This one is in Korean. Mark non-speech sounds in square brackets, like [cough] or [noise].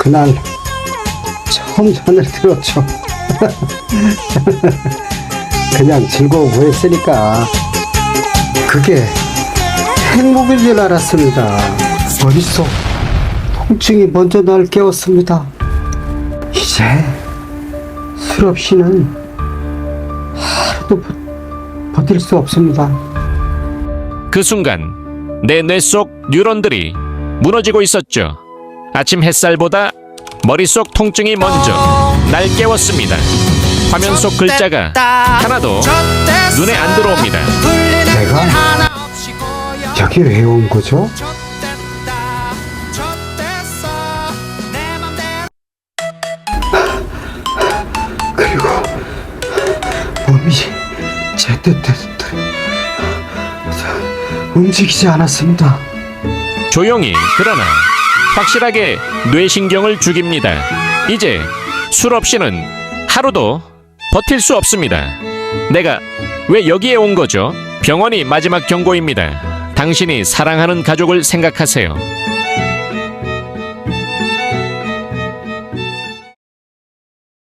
그날 처음 전화를 들었죠. [laughs] 그냥 즐거워 보였으니까 그게 행복인 줄 알았습니다. 머릿속 통증이 먼저 날 깨웠습니다. 이제 술 없이는 하루도 버- 버틸 수 없습니다. 그 순간 내 뇌 속 뉴런들이 무너지고 있었죠. 아침 햇살보다 머릿속 통증이 먼저 날 깨웠습니다. 화면 속 글자가 하나도 눈에 안 들어옵니다. 내가 여기 왜 온 거죠? [laughs] 그리고 몸이 제 뜻대로 움직이지 않았습니다. 조용히 그러나 확실하게 뇌신경을 죽입니다. 이제 술 없이는 하루도 버틸 수 없습니다. 내가 왜 여기에 온 거죠? 병원이 마지막 경고입니다. 당신이 사랑하는 가족을 생각하세요.